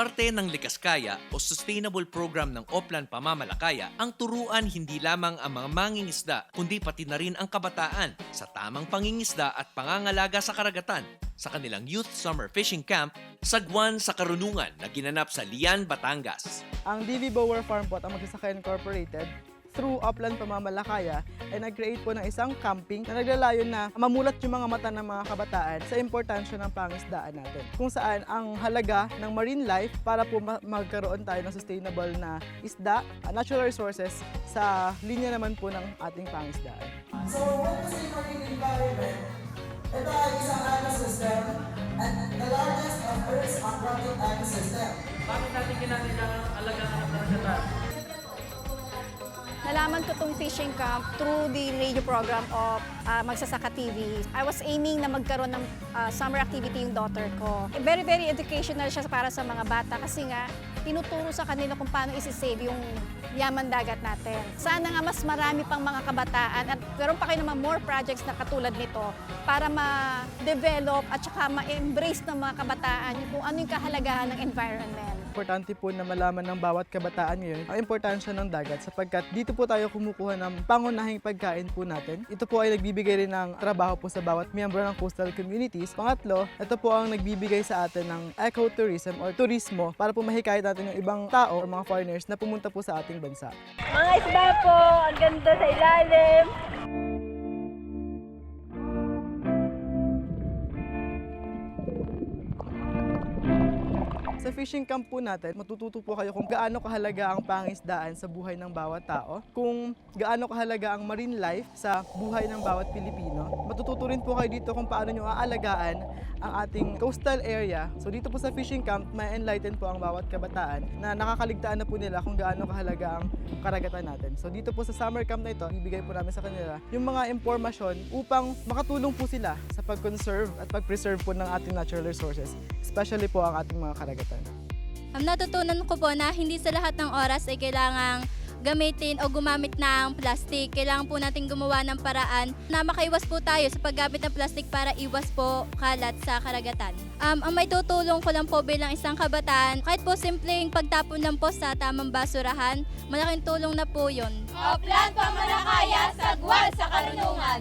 Parte ng Likaskaya o Sustainable Program ng Oplan Pamamalakaya ang turuan hindi lamang ang mga mangingisda kundi pati na rin ang kabataan sa tamang pangingisda at pangangalaga sa karagatan sa kanilang Youth Summer Fishing Camp Sagwan sa Karunungan na ginanap sa Lian, Batangas. Ang DV Bower Farm po at ang Magsasaka Incorporated through Upland Pamamalakaya ay nag-create po ng isang camping na naglalayon na mamulat yung mga mata ng mga kabataan sa importansya ng pangisdaan natin. Kung saan ang halaga ng marine life para po ma- magkaroon tayo ng sustainable na isda, uh, natural resources sa linya naman po ng ating pangisdaan. So, when we say marine environment, ito ay isang ecosystem at the largest of Earth's aquatic ecosystem. Bakit natin kinakailangan Nalaman ko tong fishing camp through the radio program of uh, Magsasaka TV. I was aiming na magkaroon ng uh, summer activity yung daughter ko. Very, very educational siya para sa mga bata kasi nga tinuturo sa kanila kung paano isi-save yung yaman dagat natin. Sana nga mas marami pang mga kabataan at meron pa kayo naman more projects na katulad nito para ma-develop at saka ma-embrace ng mga kabataan kung ano yung kahalagahan ng environment. Importante po na malaman ng bawat kabataan ngayon ang importansya ng dagat sapagkat dito po tayo kumukuha ng pangunahing pagkain po natin. Ito po ay nagbibigay rin ng trabaho po sa bawat miyembro ng coastal communities. Pangatlo, ito po ang nagbibigay sa atin ng ecotourism or turismo para po mahikayat natin yung ibang tao or mga foreigners na pumunta po sa ating bansa. Mga isda po, ang ganda sa ilalim. Sa fishing camp po natin, matututo po kayo kung gaano kahalaga ang pangisdaan sa buhay ng bawat tao, kung gaano kahalaga ang marine life sa buhay ng bawat Pilipino. Matututo rin po kayo dito kung paano nyo aalagaan ang ating coastal area. So dito po sa fishing camp, may enlighten po ang bawat kabataan na nakakaligtaan na po nila kung gaano kahalaga ang karagatan natin. So dito po sa summer camp na ito, ibigay po namin sa kanila yung mga impormasyon upang makatulong po sila sa pag-conserve at pag-preserve po ng ating natural resources, especially po ang ating mga karagatan. Ang natutunan ko po na hindi sa lahat ng oras ay kailangang gamitin o gumamit ng plastic. Kailangan po natin gumawa ng paraan na makaiwas po tayo sa paggamit ng plastic para iwas po kalat sa karagatan. Um, ang may tutulong ko lang po bilang isang kabataan, kahit po simpleng pagtapon lang po sa tamang basurahan, malaking tulong na po yun. Oplan Pamalakaya, Sagwan sa Karunungan!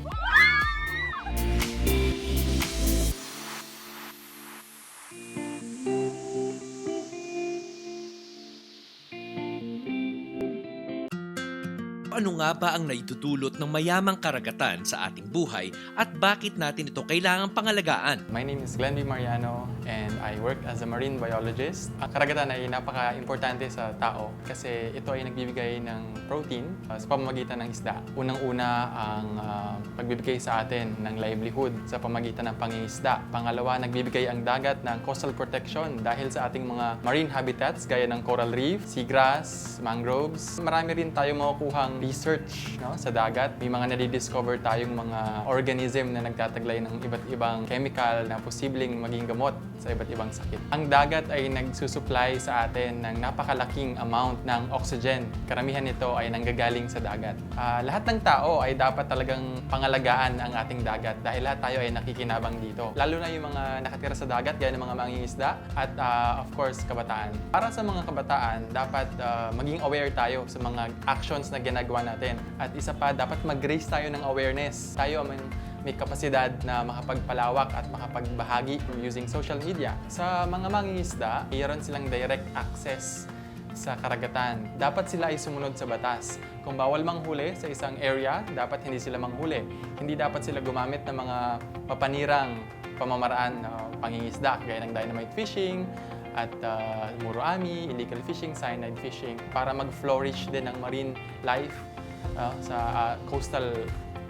Ano nga ba ang naitutulot ng mayamang karagatan sa ating buhay at bakit natin ito kailangang pangalagaan? My name is Glenn B. Mariano and I work as a marine biologist. Ang karagatan ay napaka-importante sa tao kasi ito ay nagbibigay ng protein uh, sa pamamagitan ng isda. Unang-una ang uh, pagbibigay sa atin ng livelihood sa pamamagitan ng pangingisda. Pangalawa, nagbibigay ang dagat ng coastal protection dahil sa ating mga marine habitats gaya ng coral reef, seagrass, mangroves. Marami rin tayo makukuhang research no, sa dagat. May mga nadidiscover tayong mga organism na nagtataglay ng iba't ibang chemical na posibleng maging gamot sa iba't ibang sakit. Ang dagat ay nagsusupply sa atin ng napakalaking amount ng oxygen. Karamihan nito ay nanggagaling sa dagat. Ah, lahat ng tao ay dapat talagang pangalagaan ang ating dagat dahil lahat tayo ay nakikinabang dito. Lalo na yung mga nakatira sa dagat, gaya ng mga mangingisda at ah, of course, kabataan. Para sa mga kabataan, dapat ah, maging aware tayo sa mga actions na ginagawa natin. At isa pa, dapat mag-raise tayo ng awareness. Tayo man may kapasidad na makapagpalawak at makapagbahagi using social media. Sa mga mangingisda, mayroon silang direct access sa karagatan. Dapat sila ay sumunod sa batas. Kung bawal manghuli sa isang area, dapat hindi sila manghuli. Hindi dapat sila gumamit ng mga papanirang pamamaraan na pangingisda, gaya ng dynamite fishing, at uh, muroami, illegal fishing, cyanide fishing, para mag-flourish din ang marine life uh, sa uh, coastal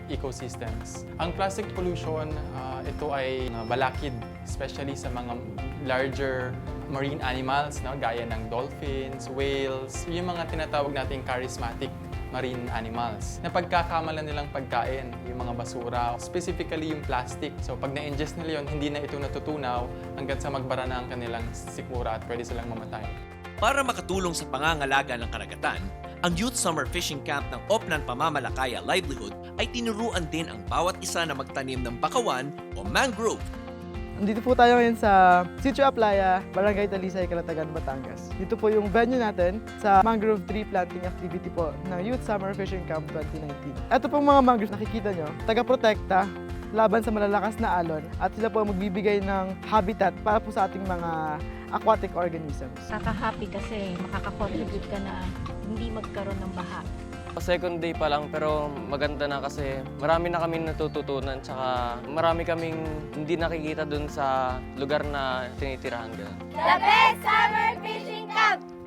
ecosystems. Ang plastic pollution, uh, ito ay uh, balakid, especially sa mga larger marine animals, no? gaya ng dolphins, whales, yung mga tinatawag nating charismatic marine animals. Na pagkakamalan nilang pagkain, yung mga basura, specifically yung plastic. So pag na-ingest nila yun, hindi na ito natutunaw hanggang sa magbara na ang kanilang sikmura at pwede silang mamatay. Para makatulong sa pangangalaga ng karagatan, ang Youth Summer Fishing Camp ng Oplan Pamamalakaya Livelihood ay tinuruan din ang bawat isa na magtanim ng bakawan o mangrove. Nandito po tayo ngayon sa Sitio Aplaya, Barangay Talisay, Calatagan, Batangas. Dito po yung venue natin sa mangrove tree planting activity po ng Youth Summer Fishing Camp 2019. Ito pong mga mangroves nakikita nyo, taga-protekta laban sa malalakas na alon at sila po magbibigay ng habitat para po sa ating mga aquatic organisms. Kaka-happy kasi makaka-contribute ka na hindi magkaroon ng baha. Second day pa lang pero maganda na kasi marami na kami natututunan tsaka marami kaming hindi nakikita dun sa lugar na tinitirahan ko. The best summer fishing camp!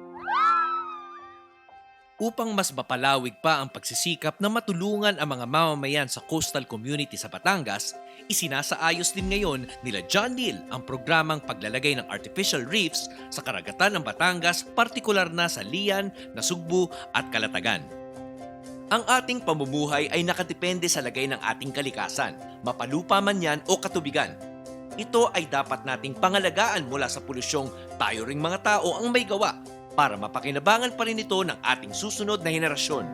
Upang mas mapalawig pa ang pagsisikap na matulungan ang mga mamamayan sa coastal community sa Batangas, isinasaayos din ngayon nila John Neal ang programang paglalagay ng artificial reefs sa karagatan ng Batangas, partikular na sa Lian, Nasugbu at Kalatagan. Ang ating pamumuhay ay nakadepende sa lagay ng ating kalikasan, mapalupa man yan o katubigan. Ito ay dapat nating pangalagaan mula sa polusyong tayo ring mga tao ang may gawa para mapakinabangan pa rin ito ng ating susunod na henerasyon.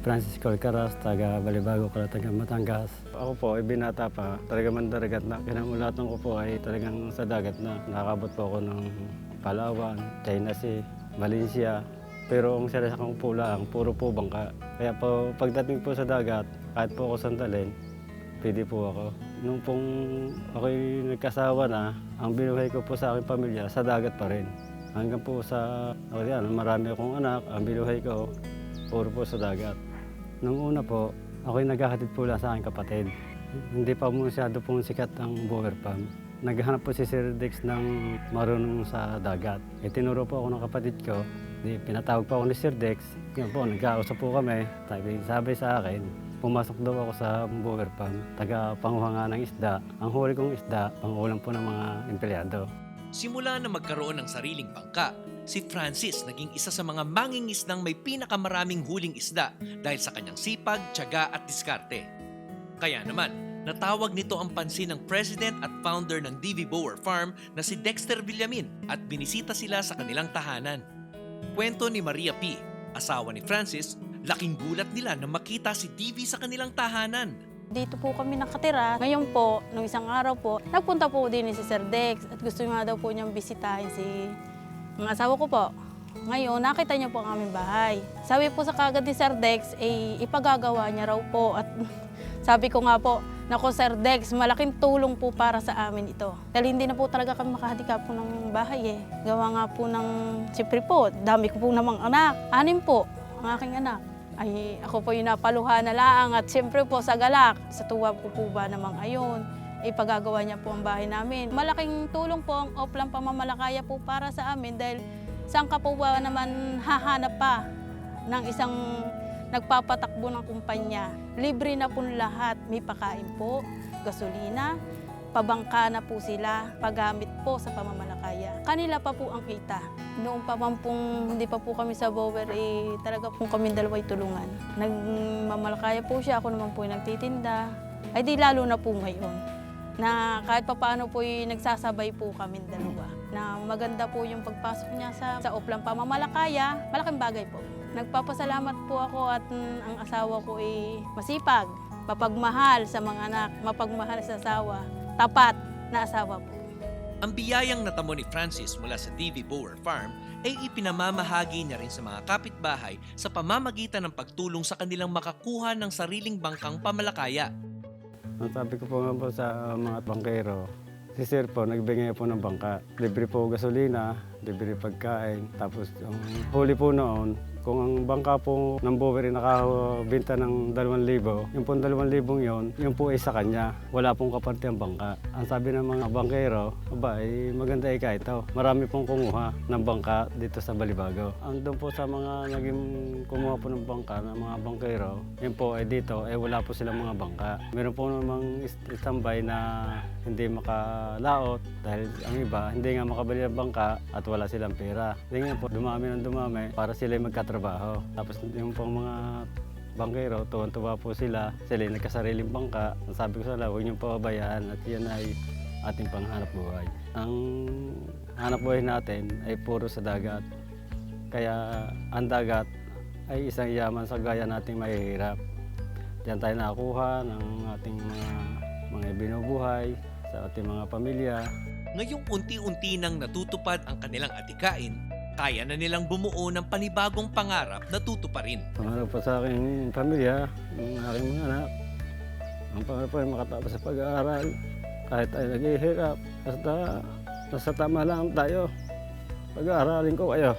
Francisco Alcaraz, taga Balibago, Calatagan, Batangas. Ako po ay binata pa, talaga mandaragat na. Kinamulatan ko po ay talagang sa dagat na. Nakakabot po ako ng Palawan, China Sea, Malaysia. Pero ang sarili kong po lang, puro po bangka. Kaya po pagdating po sa dagat, kahit po ako sandalin, pwede po ako. Nung pong ako'y nagkasawa na, ang binuhay ko po sa aking pamilya, sa dagat pa rin. Hanggang po sa, ako yan, marami akong anak, ang binuhay ko, puro po sa dagat. Nung una po, ako'y naghahatid po lang sa aking kapatid. Hindi pa masyado pong sikat ang bower pump. Naghahanap po si Sir Dex ng marunong sa dagat. E tinuro po ako ng kapatid ko. Di, pinatawag po ako ni Sir Dex. Yun po, nagkausap po kami. Sabi, sabi sa akin, pumasok daw ako sa bower pump. Taga panguha nga ng isda. Ang huli kong isda, pangulam po ng mga empleyado. Simula na magkaroon ng sariling bangka, si Francis naging isa sa mga mangingisdang may pinakamaraming huling isda dahil sa kanyang sipag, tiyaga at diskarte. Kaya naman, natawag nito ang pansin ng president at founder ng DV Bower Farm na si Dexter Villamin at binisita sila sa kanilang tahanan. Kwento ni Maria P., asawa ni Francis, laking gulat nila na makita si DV sa kanilang tahanan. Dito po kami nakatira. Ngayon po, nung isang araw po, nagpunta po din si Sir Dex at gusto nga daw po niyang bisitahin si ang asawa ko po. Ngayon, nakita niya po ang aming bahay. Sabi po sa kagad ni Sir Dex, eh, ipagagawa niya raw po. At sabi ko nga po, Nako Sir Dex, malaking tulong po para sa amin ito. Dahil hindi na po talaga kami makahadika po ng bahay eh. Gawa nga po ng, siyempre po, dami ko po namang anak. Anim po, ang aking anak. Ay, ako po yung napaluha na lang at siyempre po sa galak. Sa tuwa ko po ba namang ayon, ipagagawa niya po ang bahay namin. Malaking tulong po ang Oplang Pamamalakaya po para sa amin dahil saan ka po ba naman hahanap pa ng isang nagpapatakbo ng kumpanya. Libre na po lahat. May pakain po, gasolina, pabangka na po sila, paggamit po sa pamamalakaya. Kanila pa po ang kita. Noong pa pong hindi pa po kami sa Bower, eh, talaga po kami dalawa'y tulungan. Nagmamalakaya po siya, ako naman po yung nagtitinda. Ay di lalo na po ngayon na kahit papaano po nagsasabay po kami dalawa. Na maganda po yung pagpasok niya sa, sa Oplang Pamamalakaya, malaking bagay po. Nagpapasalamat po ako at mm, ang asawa ko ay masipag, mapagmahal sa mga anak, mapagmahal sa asawa, tapat na asawa po. Ang biyayang natamo ni Francis mula sa DV Bower Farm ay ipinamamahagi niya rin sa mga kapitbahay sa pamamagitan ng pagtulong sa kanilang makakuha ng sariling bangkang pamalakaya. Sabi ko po nga po sa mga bangkero, si Sir po, nagbigay po ng bangka. Libre po gasolina, libre pagkain. Tapos ang huli po noon, kung ang bangka po ng Bowery nakabenta ng 2,000, yung po 2,000 yon, yun po ay sa kanya. Wala pong kaparte ang bangka. Ang sabi ng mga bangkero, aba, ay maganda ika ito. Marami pong kumuha ng bangka dito sa Balibago. Ang doon po sa mga naging kumuha po ng bangka ng mga bangkero, yun po ay dito, ay wala po silang mga bangka. Meron po namang standby na hindi makalaot dahil ang iba hindi nga makabili ng bangka at wala silang pera. Hindi nga po, dumami ng dumami para sila ay magkatrabaho. Tapos yung pong mga bangkero, tuwan-tuwa po sila. Sila ay nagkasariling bangka. Ang sabi ko sa huwag niyong pababayaan at yan ay ating panghanap buhay. Ang hanap buhay natin ay puro sa dagat. Kaya ang dagat ay isang yaman sa gaya nating mahihirap. Diyan tayo nakakuha ng ating mga, mga binubuhay sa ating mga pamilya. Ngayong unti-unti nang natutupad ang kanilang atikain, kaya na nilang bumuo ng panibagong pangarap na tutuparin. Pangarap pa sa aking pamilya, ng aking mga anak. Ang pangarap ay makatapos sa pag-aaral. Kahit tayo naghihirap, basta nasa tama lang tayo. Pag-aaralin ko kayo.